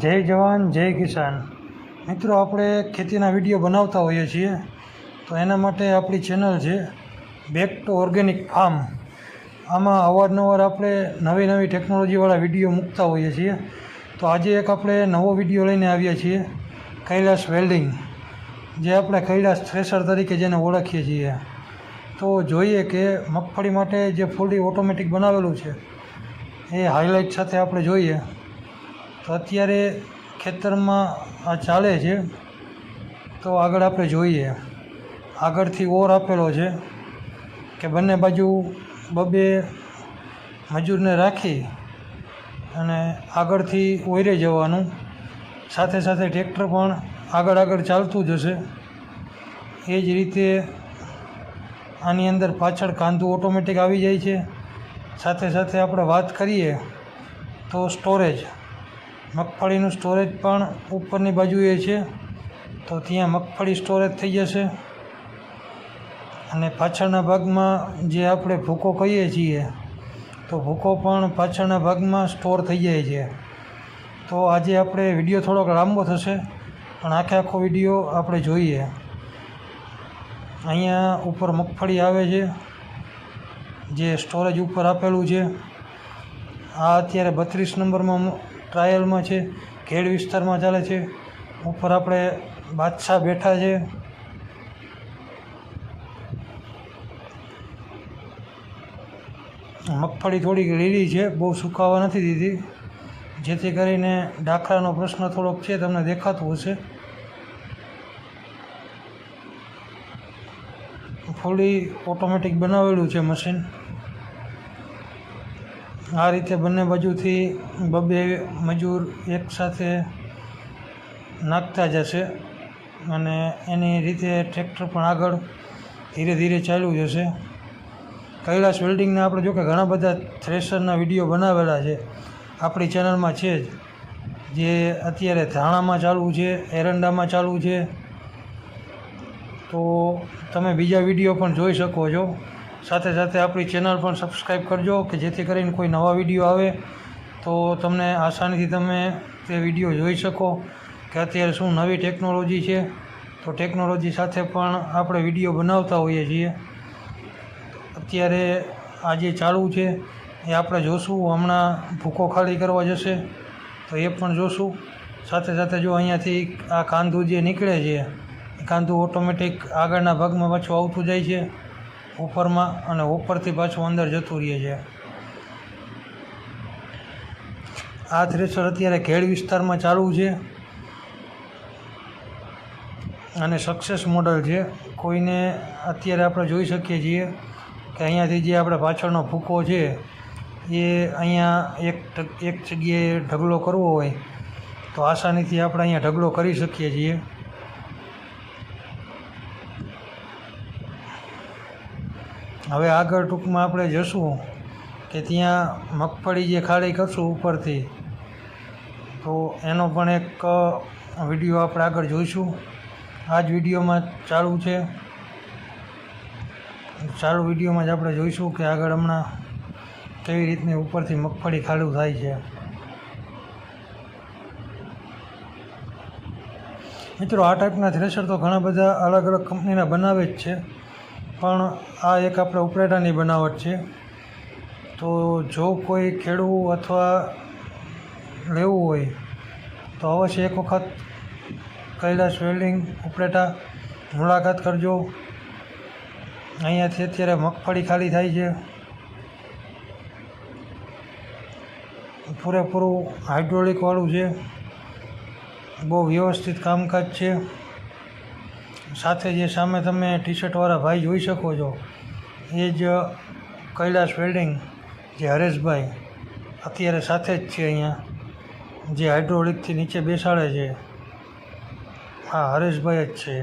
જય જવાન, જય કિસાન. મિત્રો, આપણે ખેતીના વીડિયો બનાવતા હોઈએ છીએ. તો એના માટે આપણી ચેનલ છે બેક ટુ ઓર્ગેનિક ફાર્મ આમાં અવારનવાર આપણે નવી નવી ટેકનોલોજીવાળા વીડિયો મૂકતા હોઈએ છીએ. તો આજે એક આપણે નવો વીડિયો લઈને આવ્યા છીએ, કૈલાસ વેલ્ડિંગ, જે આપણે કૈલાસ થ્રેસર તરીકે જેને ઓળખીએ છીએ. તો જોઈએ કે મગફળી માટે જે ફૂલી ઓટોમેટિક બનાવેલું છે, એ હાઇલાઇટ સાથે આપણે જોઈએ. તો અત્યારે ખેતરમાં આ ચાલે છે, તો આગળ આપણે જોઈએ. આગળથી ઓર આપેલો છે કે બંને બાજુ બબે મજૂરને રાખી અને આગળથી ઓયરે જવાનું. સાથે સાથે ટ્રેક્ટર પણ આગળ આગળ ચાલતું જ હશે. એ જ રીતે આની અંદર પાછળ કાંદું ઓટોમેટિક આવી જાય છે. સાથે સાથે આપણે વાત કરીએ તો સ્ટોરેજ. મગફળીનું સ્ટોરેજ પણ ઉપરની બાજુએ છે. તો ત્યાં મગફળી સ્ટોરેજ થઈ જશે. અને પાછળના ભાગમાં જે આપણે ભૂકો કહીએ છીએ, તો ભૂકો પણ પાછળના ભાગમાં સ્ટોર થઈ જાય છે. તો આજે આપણે વીડિયો થોડોક લાંબો થશે, પણ આખે આખો વીડિયો આપણે જોઈએ. અહીંયા ઉપર મગફળી આવે છે, જે સ્ટોરેજ ઉપર આપેલું છે. આ અત્યારે બત્રીસ નંબરમાં ટ્રાયલમાં છે ખેડ વિસ્તારમાં ચાલે છે, ઉપર આપણે બાદશાહ બેઠા છે. મગફળી થોડીક લીલી છે, બહુ સુકાવા નથી દીધી. જેથી કરીને ડાખરાનો પ્રશ્ન થોડોક છે, તમને દેખાતું હશે. ફૂલી ઓટોમેટિક બનાવેલું છે મશીન. આ રીતે બંને બાજુથી બબે મજૂર એકસાથે નાખતા જશે અને એની રીતે ટ્રેક્ટર પણ આગળ ધીરે ધીરે ચાલ્યું જશે. કૈલાસ વેલ્ડિંગના આપણે જો કે ઘણા બધા થ્રેશરના વીડિયો બનાવેલા છે. આપણી ચેનલમાં છે જ. જે અત્યારે ધાણામાં ચાલુ છે, એરંડામાં ચાલુ છે. તો તમે બીજા વીડિયો પણ જોઈ શકો છો. સાથે સાથે આપણી ચેનલ પણ સબસ્ક્રાઈબ કરજો કે જેથી કરીને કોઈ નવા વીડિયો આવે. તો તમને આસાનીથી તમે તે વીડિયો જોઈ શકો કે અત્યારે શું નવી ટેકનોલોજી છે. તો ટેકનોલોજી સાથે પણ આપણે વીડિયો બનાવતા હોઈએ છીએ. અત્યારે આ જે ચાલુ છે. એ આપણે જોશું. હમણાં ભૂકો ખાલી કરવા જશે. તો એ પણ જોશું. સાથે સાથે જો અહીંયાથી આ કાંધું જે નીકળે છે, એ કાંધું ઓટોમેટિક આગળના ભાગમાં પાછું આવતું જાય છે. ઉપરમાં અને ઉપરથી પાછું અંદર જતું રહે છે. આ થ્રેસર અત્યારે ખેડ વિસ્તારમાં ચાલુ છે અને સક્સેસ મોડલ છે. કોઈને અત્યારે આપણે જોઈ શકીએ છીએ કે અહીંયાથી જે આપણે પાછળનો ફૂકો છે એ અહીંયા એક એક જગ્યાએ ઢગલો કરવો હોય તો આસાનીથી આપણે અહીંયા ઢગલો કરી શકીએ છીએ. હવે આગળ ટૂંકમાં આપણે જશું કે ત્યાં મગફળી જે ખાલી કરશું ઉપરથી, તો એનો પણ એક વીડિયો આપણે આગળ જોઈશું. આ જ વિડીયોમાં ચાલુ છે. ચાલુ વિડીયોમાં જ આપણે જોઈશું કે આગળ હમણાં કેવી રીતની ઉપરથી મગફળી ખાડું થાય છે. મિત્રો, આ ટાઈપના થ્રેશર તો ઘણા બધા અલગ અલગ કંપનીના બનાવે જ છે. પણ આ એક આપણે ઉપરેટાની બનાવટ છે. તો જો કોઈ ખેડવું અથવા લેવું હોય, તો અવશ્ય એક વખત કૈલાસ વેલ્ડિંગ ઉપરેટા મુલાકાત કરજો. અહીંયાથી અત્યારે મગફળી ખાલી થાય છે. પૂરેપૂરું હાઇડ્રોલિકવાળું છે. બહુ વ્યવસ્થિત કામકાજ છે. સાથે જે સામે તમે ટી શર્ટવાળા ભાઈ જોઈ શકો છો, એ જ કૈલાસ વેલ્ડિંગ, જે હરેશભાઈ અત્યારે સાથે જ છે અહીંયા, જે હાઇડ્રોલિકથી નીચે બેસાડે છે. હા, હરેશભાઈ જ છે.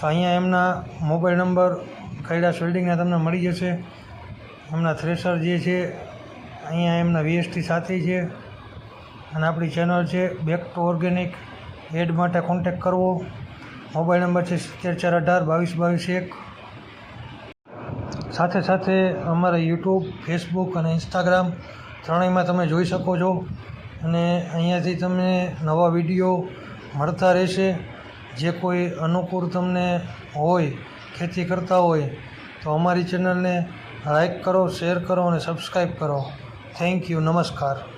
તો અહીંયા એમના મોબાઈલ નંબર કૈલાસ વેલ્ડિંગના તમને મળી જશે. એમના થ્રેસર જે છે, અહીંયા એમના વીએસટી સાથે છે, અને આપણી ચેનલ છે બેક ટુ ઓર્ગેનિક. એડ માટે કોન્ટેક કરવો. મોબાઈલ નંબર છે સિત્તેર ચાર અઢાર, બાવીસ બાવીસ, એક. સાથે સાથે અમારા યુટ્યુબ, ફેસબુક અને ઇન્સ્ટાગ્રામ ત્રણેયમાં તમે જોઈ શકો છો. અને અહીંયાથી તમને નવા વીડિયો મળતા રહેશે. જે કોઈ અનુકૂળ તમને હોય, ખેતી કરતા હોય, તો અમારી ચેનલને લાઈક કરો, શેર કરો અને સબસ્ક્રાઈબ કરો. થેન્ક યુ, નમસ્કાર.